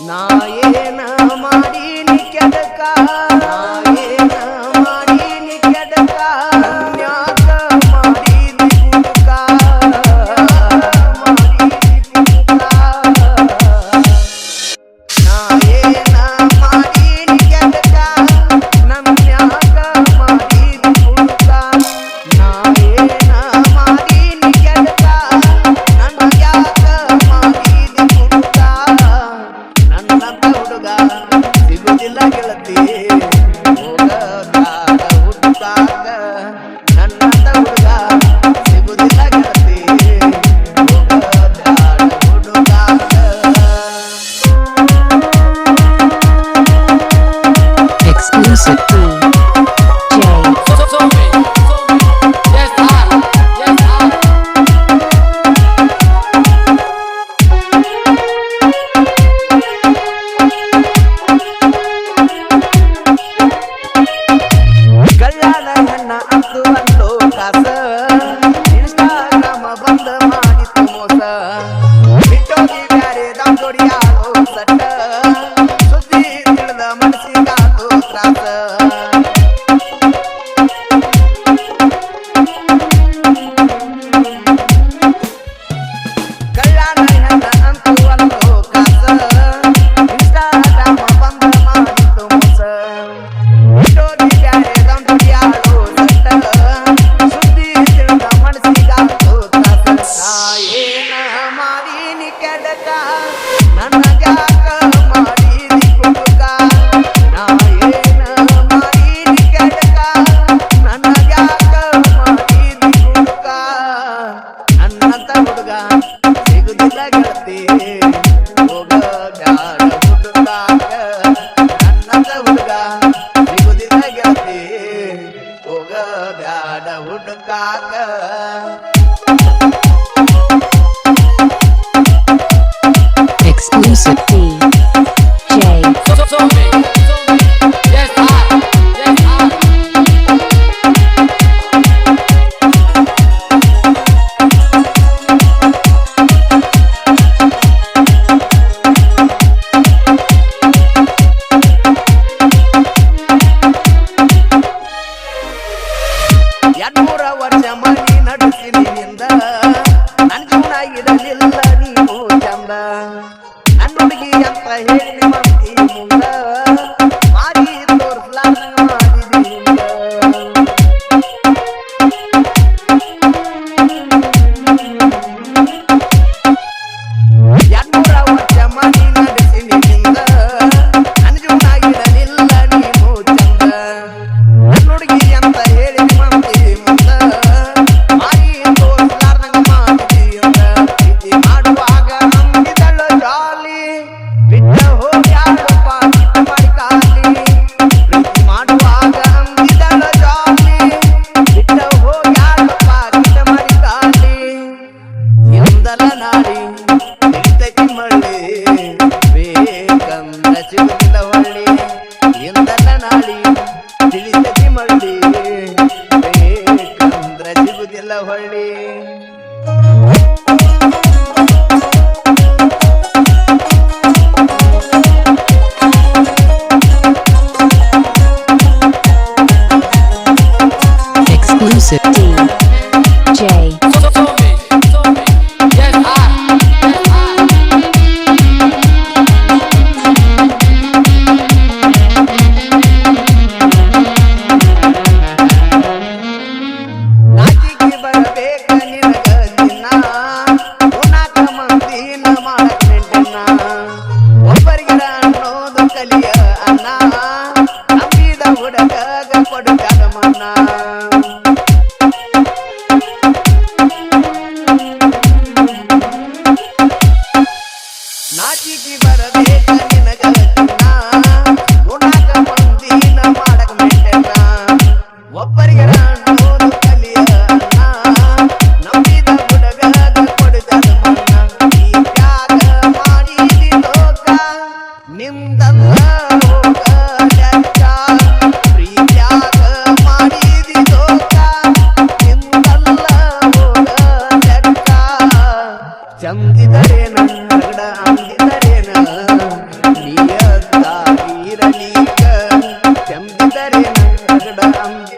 ನಾ ಏನ ಮಾಡೀನಿ ಕೆಡಕ two. I'm not Ana, Ana, Ana, ಬ್ಯಾಡ ಹುಡುಕಾಕ Exclusive ಅನ್ನ ಅಂತ ಹೇಳಿ ಈ ಮುಂದ ತಿಳಿಸದಿ ಮಂದಿ ಬೇಕಂದ್ರ ಸಿಗುದಿಲ್ಲ ಹೊಳ್ಳಿ I'm Mandarina, Mandarina, Mandarina,